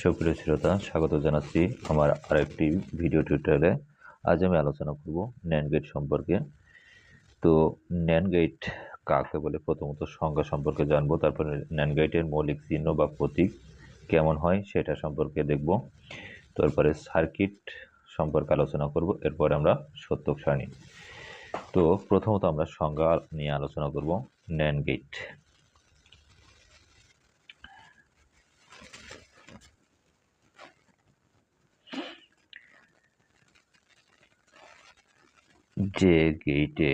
সুপ্রিয় শ্রোতা, স্বাগত জানাচ্ছি আমার আরেকটি ভিডিও টিউটোরিয়ালে আজ আমি আলোচনা করব ন্যান গেট সম্পর্কে। তো ন্যান গেট কাকে বলে? প্রথমত সংজ্ঞা সম্পর্কে জানব, তারপরে ন্যান গেটের মৌলিক চিহ্ন বা প্রতীক কেমন হয় সেটা সম্পর্কে দেখব। তারপরে সার্কিট সম্পর্কে আলোচনা করব, এরপরে আমরা সত্যক সারণী। তো প্রথমত আমরা সংজ্ঞা নিয়ে আলোচনা করব ন্যান গেট যে গেইটে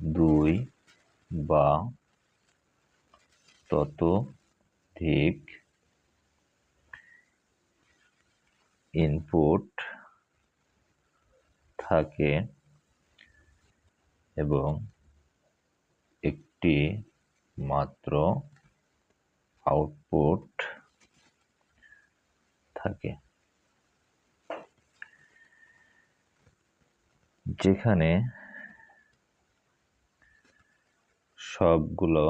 দুই বা ততোধিক ইনপুট থাকে এবং একটি মাত্র আউটপুট থাকে। যেখানে সবগুলো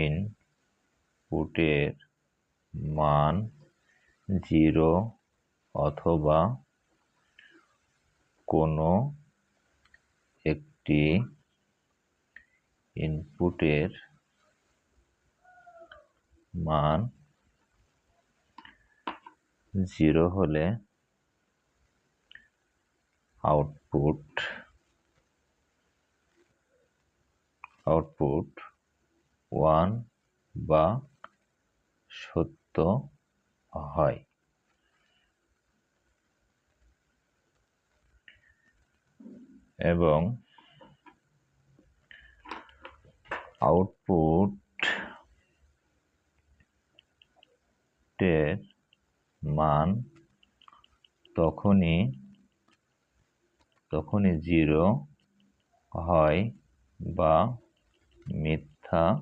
ইনপুটের মান জিরো অথবা কোনো একটি ইনপুটের মান জিরো হলে আউটপুট আউটপুট ওয়ান বা সত্য হয়। এবং আউটপুট এর মান তখনই তখনই জিরো হয় বা মিথ্যা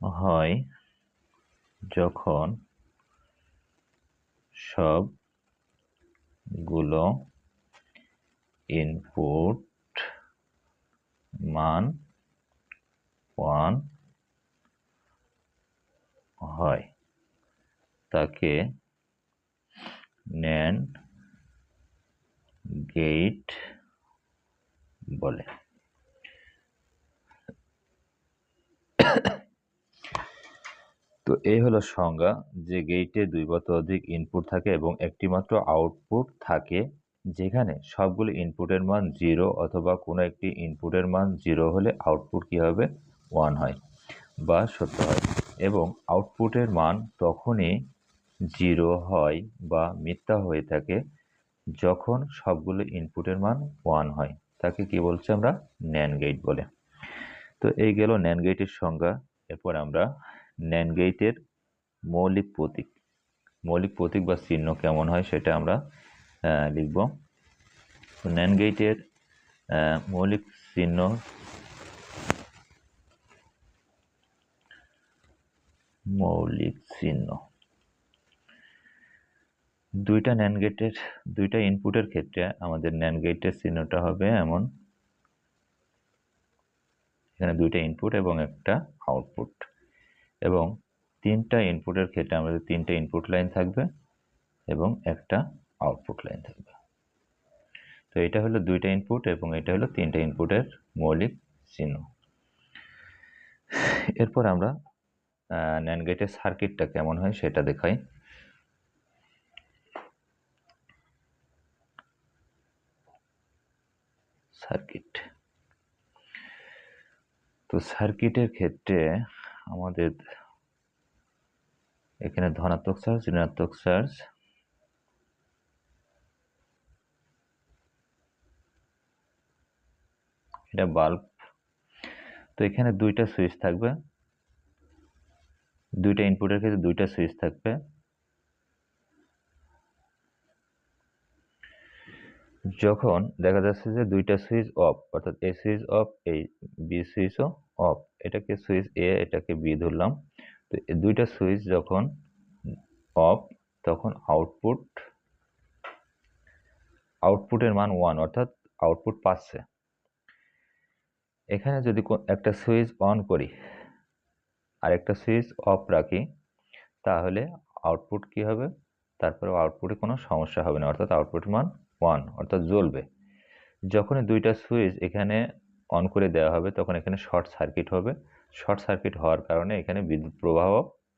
হয় যখন সবগুলো ইনপুট মান ওয়ান হয়। তাকে ন্যান গেট বলে। তো এই হলো সংজ্ঞা, যে গেইটে দুই বা অধিক ইনপুট থাকে এবং একটি মাত্র আউটপুট থাকে, যেখানে সবগুলো ইনপুটের মান জিরো অথবা কোনো একটি ইনপুটের মান জিরো হলে আউটপুট কী হবে? ওয়ান হয় বা সত্য হয়। এবং আউটপুটের মান তখনই জিরো হয় বা মিথ্যা হয়ে থাকে যখন সবগুলো ইনপুটের মান ওয়ান হয়, তাকে কি বলছে আমরা? ন্যান গেট বলে। তো এই গেল ন্যান গেটের সংজ্ঞা। এরপর আমরা ন্যান গেটের মৌলিক প্রতীক মৌলিক প্রতীক বা চিহ্ন কেমন হয় সেটা আমরা লিখব। ন্যান গেটের মৌলিক চিহ্ন মৌলিক চিহ্ন। দুইটা ন্যান গেটের দুইটা ইনপুটের ক্ষেত্রে আমাদের ন্যান গেটের চিহ্নটা হবে এমন। এখানে দুইটা ইনপুট এবং একটা আউটপুট এবং তিনটা ইনপুটের ক্ষেত্রে আমাদের তিনটা ইনপুট লাইন থাকবে এবং একটা আউটপুট লাইন থাকবে। তো এটা হলো দুইটা ইনপুট এবং এটা হলো তিনটা ইনপুটের মৌলিক চিহ্ন। এরপর আমরা ন্যান গেটের সার্কিটটা কেমন হয় সেটা দেখাই। সার্কিট তো সার্কিটের ক্ষেত্রে আমাদের এখানে ধনাত্মক চার্জ ঋণাত্মক চার্জ এটা বাল্ব তো এখানে দুইটা সুইচ থাকবে। দুইটা ইনপুটের ক্ষেত্রে দুইটা সুইচ থাকবে। যখন দেখা যাচ্ছে যে দুইটা সুইচ অফ অর্থাৎ এ সুইচ অফ এই বি সুইচও অফ এটাকে সুইচ এ এটাকে বি ধরলাম। তো দুইটা সুইচ যখন অফ তখন আউটপুট আউটপুটের মান ওয়ান অর্থাৎ আউটপুট পাচ্ছে। এখানে যদি একটা সুইচ অন করি আর একটা সুইচ অফ রাখি, তাহলে আউটপুট কি হবে? তারপরে আউটপুটে কোনো সমস্যা হবে না, অর্থাৎ আউটপুট মান ওয়ান অর্থাৎ জ্বলবে। যখনই দুইটা সুইচ এখানে অন করে দেওয়া হবে, তখন এখানে শর্ট সার্কিট হবে। শর্ট সার্কিট হওয়ার কারণে এখানে বিদ্যুৎ প্রবাহ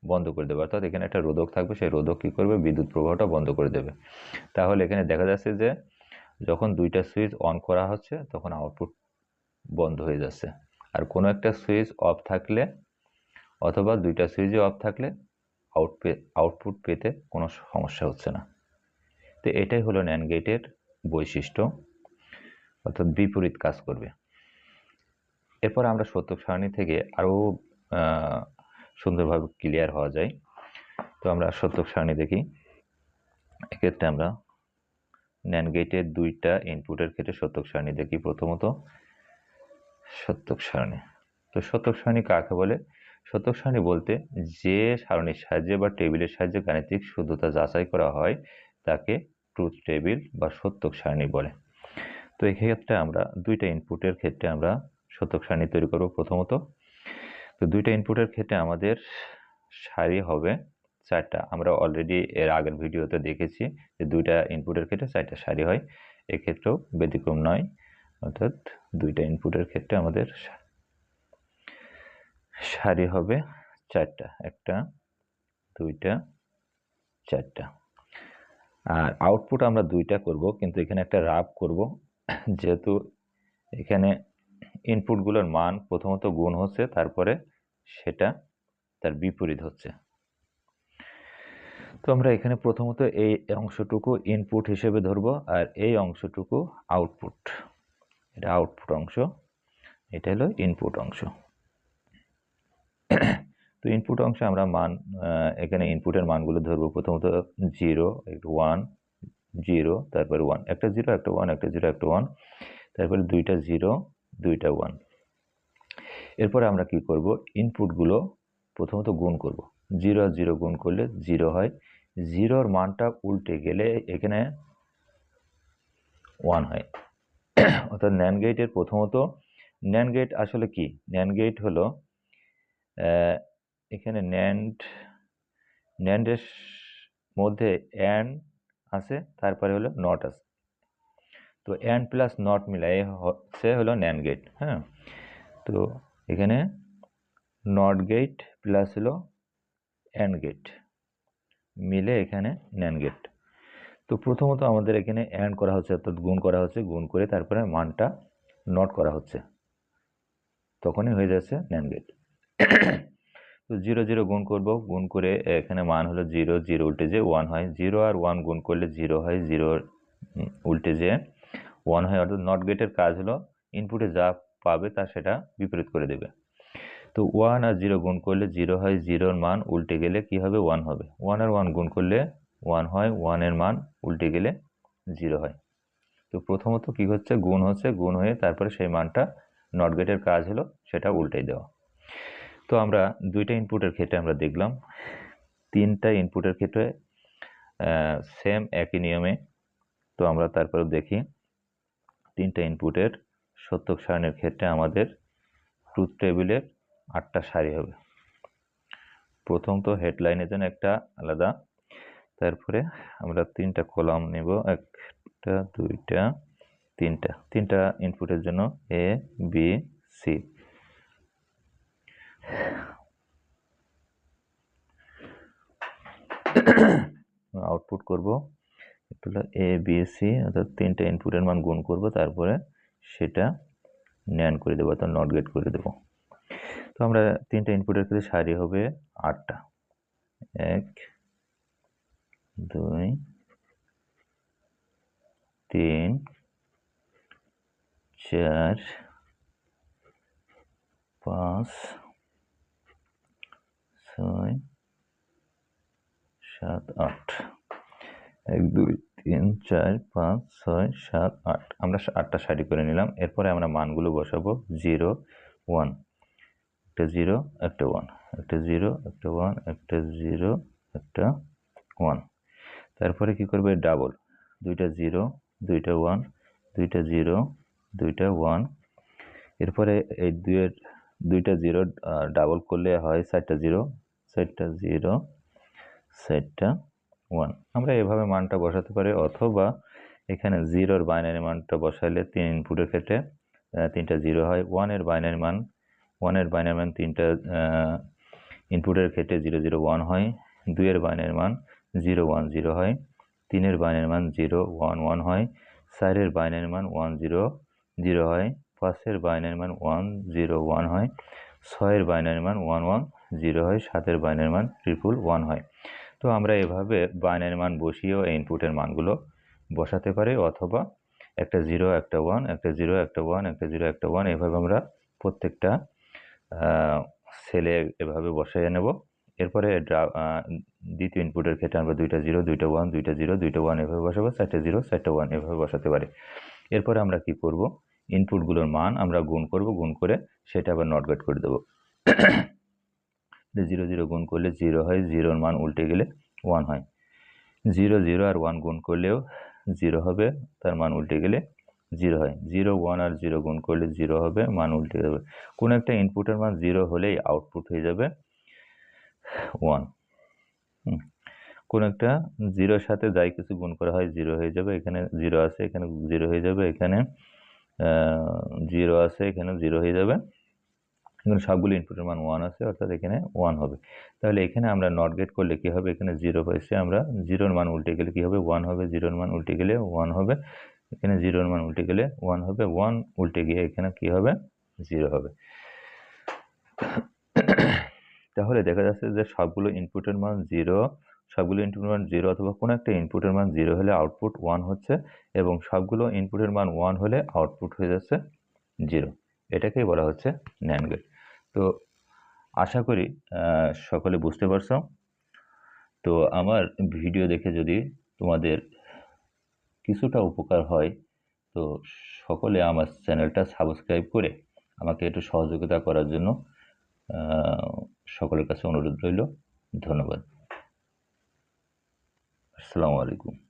বন্ধ করে দেবে। অর্থাৎ এখানে একটা রোধক থাকবে, সেই রোধক কী করবে? বিদ্যুৎ প্রবাহটা বন্ধ করে দেবে। তাহলে এখানে দেখা যাচ্ছে যে, যখন দুইটা সুইচ অন করা হচ্ছে, তখন আউটপুট বন্ধ হয়ে যাচ্ছে। আর কোনো একটা সুইচ অফ থাকলে অথবা দুইটা সুইচে অফ থাকলে আউট আউটপুট পেতে কোনো সমস্যা হচ্ছে না। তো এটাই হলো ন্যান গেটের বৈশিষ্ট্য, অর্থাৎ বিপরীত কাজ করবে। এরপর আমরা সত্যক সারণী থেকে আরও সুন্দরভাবে ক্লিয়ার হওয়া যায়। তো আমরা সত্যক সারণী দেখি। এক্ষেত্রে আমরা ন্যান গেটের দুইটা ইনপুটের ক্ষেত্রে সত্যক সারণী দেখি প্রথমত। সত্যক সারণী তো সত্যক সারণী কাকে বলে? সত্যক সারণী বলতে যে সারণীর সাহায্যে বা টেবিলের সাহায্যে গাণিতিক শুদ্ধতা যাচাই করা হয়, তাকে ট্রুথ টেবিল বা সত্যক সারণী বলে। তো এক্ষেত্রে আমরা দুইটা ইনপুটের ক্ষেত্রে আমরা শতক সারণী তৈরি করব প্রথমত। তো দুইটা ইনপুটের ক্ষেত্রে আমাদের সারি হবে চারটা। আমরা অলরেডি এর আগের ভিডিওতে দেখেছি যে দুইটা ইনপুটের ক্ষেত্রে চারটা সারি হয়। এক্ষেত্রেও ব্যতিক্রম নয়, অর্থাৎ দুইটা ইনপুটের ক্ষেত্রে আমাদের সারি হবে চারটা। একটা, দুইটা, চারটা। আর আউটপুট আমরা দুইটা করব, কিন্তু এখানে একটা রাব করব। যেহেতু এখানে ইনপুটগুলোর মান প্রথমত গুণ হচ্ছে, তারপরে সেটা তার বিপরীত হচ্ছে। তো আমরা এখানে প্রথমত এই অংশটুকু ইনপুট হিসেবে ধরবো, আর এই অংশটুকু আউটপুট এটা আউটপুট অংশ, এটা হলো ইনপুট অংশ। তো ইনপুট অংশে আমরা মান এখানে ইনপুটের মানগুলো ধরবো। প্রথমত জিরো ওয়ান জিরো তারপরে ওয়ান একটা জিরো একটা ওয়ান একটা জিরো একটা ওয়ান তারপরে দুইটা জিরো দুইটা ওয়ান এরপরে আমরা কি করব? ইনপুটগুলো প্রথমত গুণ করব। জিরো আর জিরো গুণ করলে জিরো হয়। জিরোর মানটা উল্টে গেলে এখানে ওয়ান হয়। অর্থাৎ ন্যান গেটের প্রথমত ন্যান গেট আসলে কি? ন্যান গেট হলো এখানে ন্যান্ড ন্যান্ডের মধ্যে অ্যান্ড আছে, তারপরে হলো নট আছে। তো অ্যান্ড প্লাস নট মিলাই হচ্ছে হলো ন্যান গেট হ্যাঁ? তো এখানে নট গেট প্লাস হলো অ্যান্ড গেট মিলে এখানে ন্যান গেট তো প্রথমত আমাদের এখানে অ্যান্ড করা হচ্ছে, অর্থাৎ গুণ করা হচ্ছে, গুণ করে তারপরে মানটা নট করা হচ্ছে। তখনই হয়ে যাচ্ছে ন্যান গেট তো জিরো জিরো গুণ করব, গুণ করে এখানে মান হলো জিরো জিরো উল্টে যে ওয়ান হয়। জিরো আর ওয়ান গুণ করলে জিরো হয় জিরোর উল্টে যে ওয়ান হয়, অর্থাৎ নট গেটের কাজ হলো ইনপুটে যা পাবে তা সেটা বিপরীত করে দেবে। তো ওয়ান আর জিরো গুণ করলে জিরো হয় জিরোর মান উল্টে গেলে কি হবে? ওয়ান হবে। ওয়ান আর ওয়ান গুণ করলে ওয়ান হয় ওয়ানের মান উল্টে গেলে জিরো হয়। তো প্রথমত কি হচ্ছে? গুণ হচ্ছে, গুণ হয়ে তারপরে সেই মানটা নট গেটের কাজ হলো সেটা উল্টাই দেওয়া। তো আমরা দুইটা ইনপুটের ক্ষেত্রে আমরা দেখলাম। তিনটা ইনপুটের ক্ষেত্রে সেম একই নিয়মে তো আমরা তারপরে দেখি, তিনটা ইনপুটের সত্যক সারণের ক্ষেত্রে আমাদের ট্রুথ টেবিলের আটটা সারি হবে। প্রথম তো হেডলাইনের জন্য একটা আলাদা, তারপরে আমরা তিনটা কলাম নেব, একটা, দুইটা, তিনটা। তিনটা ইনপুটের জন্য এ বি সি আউটপুট করব। একটু এ বি সি অর্থাৎ তিনটা ইনপুটের মান গুণ করব, তারপরে সেটা ন্যান করে দেবো, অর্থাৎ নট গেট করে দেবো। তো আমরা তিনটা ইনপুটের ক্ষেত্রে সারি হবে আটটা। এক, দুই, তিন, চার, পাঁচ ছয়, সাত, আট। এক, দুই, তিন, চার, পাঁচ, ছয়, সাত, আট। আমরা আটটা সারি করে নিলাম। এরপরে আমরা মানগুলো বসাবো। Zero, one. একটা জিরো, একটা ওয়ান। একটা জিরো, একটা ওয়ান। একটা জিরো, একটা ওয়ান। তারপরে কি করবে? ডাবল। দুইটা জিরো, দুইটা ওয়ান। দুইটা জিরো, দুইটা ওয়ান। এরপরে এই দুইয়ের দুইটা জিরো ডাবল করলে হয় চারটা জিরো। চারটা জিরো চারটা ওয়ান। আমরা এভাবে মানটা বসাতে পারি, অথবা এখানে জিরোর বাইনারি মানটা বসাইলে তিন ইনপুটের ক্ষেত্রে তিনটা জিরো হয়। ওয়ানের বাইনারি মান, ওয়ানের বাইনারি মান তিনটা ইনপুটের ক্ষেত্রে জিরো জিরো, ওয়ান হয়। দুইয়ের বাইনারি মান জিরো, ওয়ান, জিরো হয়। তিনের বাইনারি মান জিরো, ওয়ান ওয়ান হয়। চারের বাইনারি মান ওয়ান, জিরো জিরো হয়। পাঁচের বাইনারি মান ওয়ান, জিরো, ওয়ান হয়। ছয়ের বাইনারি মান ওয়ান ওয়ান। জিরো হয়, সাতের বাইনের মান ট্রিপল ওয়ান হয়। তো আমরা এভাবে বাইনের মান বসিয়েও ইনপুটের মানগুলো বসাতে পারি, অথবা একটা জিরো, একটা ওয়ান একটা জিরো, একটা ওয়ান একটা জিরো, একটা ওয়ান এভাবে আমরা প্রত্যেকটা সেলে এভাবে বসাইয়ে নেব। এরপরে ড্রা- দ্বিতীয় ইনপুটের ক্ষেত্রে আমরা দুইটা জিরো, দুইটা ওয়ান দুইটা জিরো, দুইটা ওয়ান এভাবে বসাবো, চারটে জিরো, চারটে ওয়ান এভাবে বসাতে পারি। এরপরে আমরা কি করব? ইনপুটগুলোর মান আমরা গুণ করব, গুণ করে সেটা আবার নট গেট করে দেবো। জিরো জিরো গুণ করলে জিরো হয়, জিরোর মান উল্টে গেলে ওয়ান হয়। জিরো জিরো আর ওয়ান গুণ করলেও জিরো হবে, তার মান উল্টে গেলে জিরো হয়। জিরো ওয়ান আর জিরো গুণ করলে জিরো হবে, মান উল্টে যাবে। কোনো একটা ইনপুটের মান জিরো হলেই আউটপুট হয়ে যাবে ওয়ান কোনো একটা জিরোর সাথে যাই কিছু গুণ করা হয়, জিরো হয়ে যাবে, এখানে জিরো আছে, এখানে জিরো হয়ে যাবে, এখানে জিরো আছে, এখানে জিরো হয়ে যাবে। এখানে সবগুলো ইনপুটের মান ওয়ান আছে, অর্থাৎ এখানে ওয়ান হবে। তাহলে এখানে আমরা নট গেট করলে কী হবে? এখানে জিরো পাইছে আমরা জিরোর মান উল্টে গেলে কী হবে? ওয়ান হবে জিরোর মান উল্টে গেলে ওয়ান হবে। এখানে জিরোর মান উল্টে গেলে ওয়ান হবে ওয়ান উল্টে গিয়ে এখানে কি হবে? জিরো হবে। তাহলে দেখা যাচ্ছে যে সবগুলো ইনপুটের মান জিরো সবগুলো ইনপুটের মান জিরো অথবা কোনো একটা ইনপুটের মান জিরো হলে আউটপুট ওয়ান হচ্ছে এবং সবগুলো ইনপুটের মান ওয়ান হলে আউটপুট হয়ে যাচ্ছে জিরো এটাকেই বলা হচ্ছে ন্যান্ড গেট তো আশা করি সকলে বুঝতে পারছ। তো আমার ভিডিও দেখে যদি তোমাদের কিছুটা উপকার হয়, তো সকলে আমার চ্যানেলটা সাবস্ক্রাইব করে আমাকে একটু সহযোগিতা করার জন্য সকলের কাছে অনুরোধ রইল। ধন্যবাদ। আসসালামু আলাইকুম।